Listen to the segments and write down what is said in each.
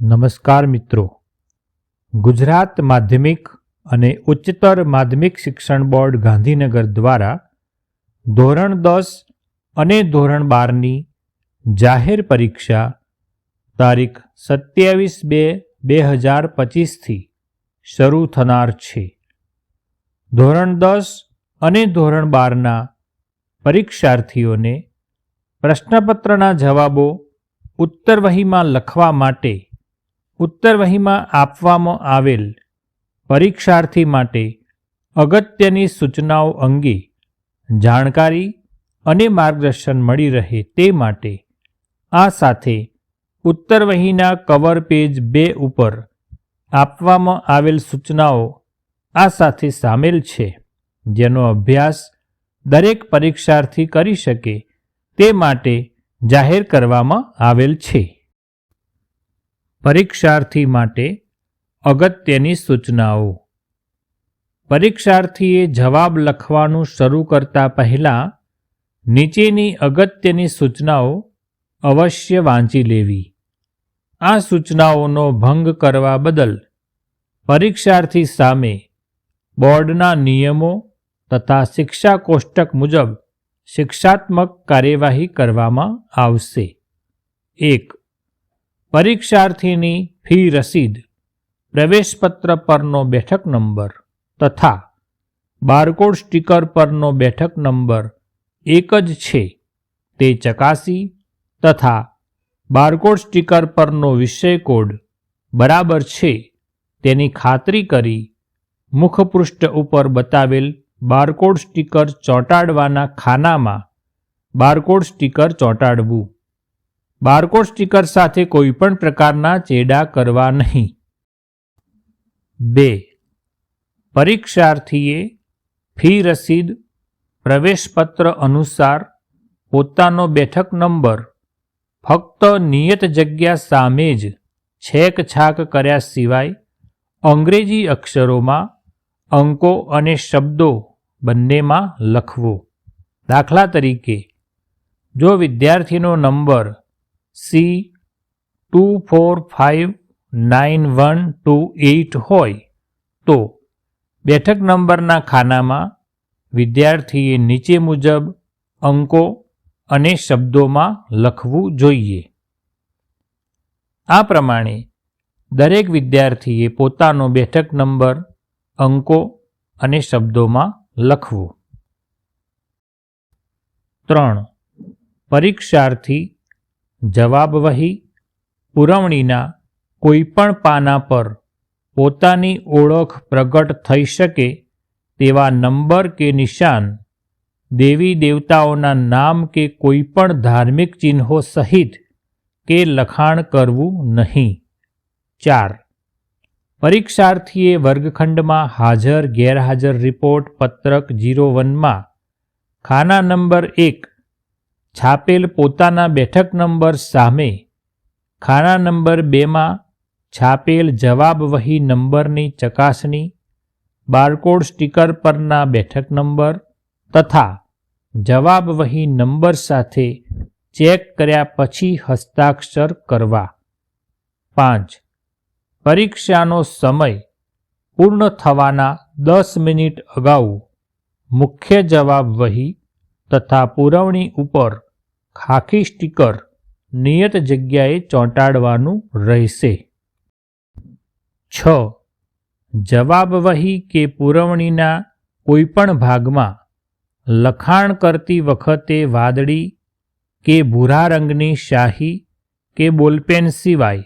નમસ્કાર મિત્રો. ગુજરાત માધ્યમિક અને ઉચ્ચતર માધ્યમિક શિક્ષણ બોર્ડ ગાંધીનગર દ્વારા ધોરણ દસ અને ધોરણ બારની જાહેર પરીક્ષા તારીખ સત્યાવીસ બે બે હજાર પચીસથી શરૂ થનાર છે. ધોરણ દસ અને ધોરણ બારના પરીક્ષાર્થીઓને પ્રશ્નપત્રના જવાબો ઉત્તરવહીમાં લખવા માટે ઉત્તરવહીમાં આપવામાં આવેલ પરીક્ષાર્થી માટે અગત્યની સૂચનાઓ અંગે જાણકારી અને માર્ગદર્શન મળી રહે તે માટે આ સાથે ઉત્તરવહીના કવર પેજ બે ઉપર આપવામાં આવેલ સૂચનાઓ આ સાથે સામેલ છે. જેનો અભ્યાસ દરેક પરીક્ષાર્થી કરી શકે તે માટે જાહેર કરવામાં આવેલ છે. પરીક્ષાર્થી માટે અગત્યની સૂચનાઓ. પરીક્ષાર્થીએ જવાબ લખવાનું શરૂ કરતા પહેલાં નીચેની અગત્યની સૂચનાઓ અવશ્ય વાંચી લેવી. આ સૂચનાઓનો ભંગ કરવા બદલ પરીક્ષાર્થી સામે બોર્ડના નિયમો તથા શિક્ષા કોષ્ટક મુજબ શિક્ષાત્મક કાર્યવાહી કરવામાં આવશે. એક પરીક્ષાર્થીની ફી રસીદ, પ્રવેશપત્ર પરનો બેઠક નંબર તથા બારકોડ સ્ટીકર પરનો બેઠક નંબર એક જ છે તે ચકાસી તથા બારકોડ સ્ટીકર પરનો વિષય કોડ બરાબર છે તેની ખાતરી કરી મુખપૃષ્ઠ ઉપર બતાવેલ બારકોડ સ્ટીકર ચોંટાડવાના ખાનામાં બારકોડ સ્ટીકર ચોંટાડવું. બારકોડ સ્ટીકર સાથે કોઈપણ પ્રકારના ચેડા કરવા નહીં. બે. પરીક્ષાર્થીએ ફી રસીદ પ્રવેશપત્ર અનુસાર પોતાનો બેઠક નંબર ફક્ત નિયત જગ્યા સામે જ છેકછાક કર્યા સિવાય અંગ્રેજી અક્ષરોમાં અંકો અને શબ્દો બંનેમાં લખવો. દાખલા તરીકે, જો વિદ્યાર્થીનો number C two four five nine one two eight હોય તો બેઠક નંબરના ખાનામાં વિદ્યાર્થીએ નીચે મુજબ અંકો અને શબ્દોમાં લખવું જોઈએ. આ પ્રમાણે દરેક વિદ્યાર્થીએ પોતાનો બેઠક નંબર, અંકો અને શબ્દોમાં લખવું. ત્રણ. પરીક્ષાર્થી જવાબ વહી પુરવણીના કોઈપણ પાના પર પોતાની ઓળખ પ્રગટ થઈ શકે તેવા નંબર કે નિશાન, દેવી દેવતાઓના નામ કે કોઈપણ ધાર્મિક ચિહ્નો સહિત કે લખાણ કરવું નહીં. ચાર. પરીક્ષાર્થીએ વર્ગખંડમાં હાજર ગેરહાજર રિપોર્ટ પત્રક જીરો વનમાં ખાના નંબર એક છાપેલ પોતાના બેઠક નંબર સામે, ખાના નંબર બેમાં છાપેલ જવાબ વહી નંબરની ચકાસણી, બારકોડ સ્ટીકર પરના બેઠક નંબર તથા જવાબ વહી નંબર સાથે ચેક કર્યા પછી હસ્તાક્ષર કરવા. પાંચ. પરીક્ષાનો સમય પૂર્ણ થવાના દસ મિનિટ અગાઉ મુખ્ય જવાબ વહી તથા પુરવણી ઉપર ખાખી સ્ટીકર નિયત જગ્યાએ ચોંટાડવાનું રહેશે. છ. જવાબ વહી કે પુરવણીના કોઈપણ ભાગમાં લખાણ કરતી વખતે વાદળી કે ભૂરા રંગની શાહી કે બોલપેન સિવાય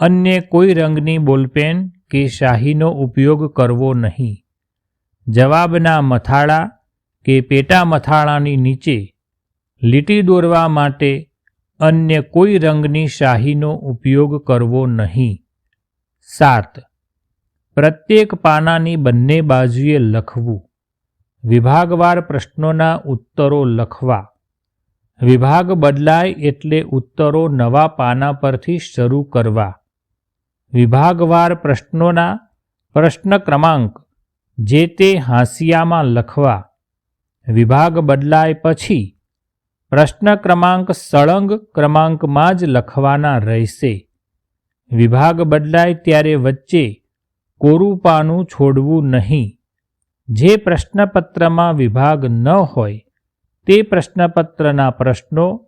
અન્ય કોઈ રંગની બોલપેન કે શાહીનો ઉપયોગ કરવો નહીં. જવાબના મથાળા કે પેટા મથાળાની નીચે લીટી દોરવા માટે અન્ય કોઈ રંગની શાહીનો ઉપયોગ કરવો નહીં. સાત પ્રત્યેક પાનાની બંને બાજુએ લખવું. વિભાગવાર પ્રશ્નોના ઉત્તરો લખવા. વિભાગ બદલાય એટલે ઉત્તરો નવા પાના પરથી શરૂ કરવા. વિભાગવાર પ્રશ્નોના પ્રશ્ન ક્રમાંક જે તે હાંસિયામાં લખવા. વિભાગ બદલાય પછી પ્રશ્ન ક્રમાંક સળંગ ક્રમાંકમાં જ લખવાના રહેશે. વિભાગ બદલાય ત્યારે વચ્ચે કોરુપાનું છોડવું નહીં. જે પ્રશ્નપત્રમાં વિભાગ ન હોય, તે પ્રશ્નપત્રના પ્રશ્નો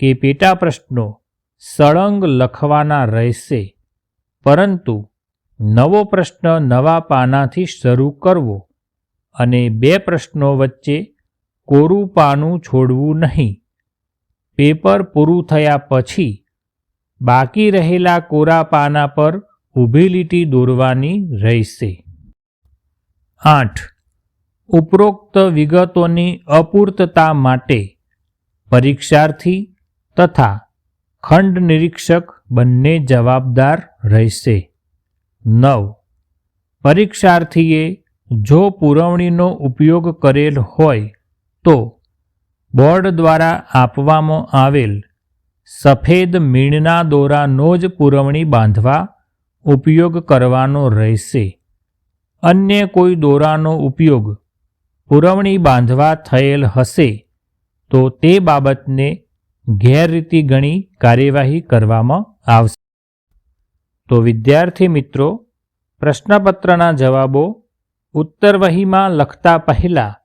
કે પેટા પ્રશ્નો સળંગ લખવાના રહેશે. પરંતુ નવો પ્રશ્ન નવા પાનાથી શરૂ કરવો અને બે પ્રશ્નો વચ્ચે કોરું પાનું છોડવું નહીં. પેપર પૂરું થયા પછી બાકી રહેલા કોરા પાના પર ઊભી લીટી દોરવાની રહેશે. આઠ. ઉપરોક્ત વિગતોની અપૂર્તતા માટે પરીક્ષાર્થી તથા ખંડ નિરીક્ષક બંને જવાબદાર રહેશે. નવ. પરીક્ષાર્થીએ જો પુરવણીનો ઉપયોગ કરેલ હોય તો બોર્ડ દ્વારા આપવામાં આવેલ સફેદ મીણના દોરાનો જ પુરવણી બાંધવા ઉપયોગ કરવાનો રહેશે. અન્ય કોઈ દોરાનો ઉપયોગ પુરવણી બાંધવા થયેલ હશે તો તે બાબતને ગેરરીતિ ગણી કાર્યવાહી કરવામાં આવશે. તો વિદ્યાર્થી મિત્રો, પ્રશ્નપત્રના જવાબો ઉત્તરવહીમાં લખતા પહેલાં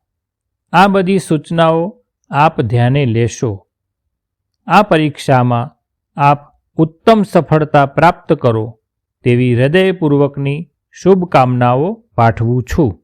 આ બધી સૂચનાઓ આપ ધ્યાને લેશો. આ પરીક્ષામાં આપ ઉત્તમ સફળતા પ્રાપ્ત કરો તેવી હૃદયપૂર્વકની શુભકામનાઓ પાઠવું છું.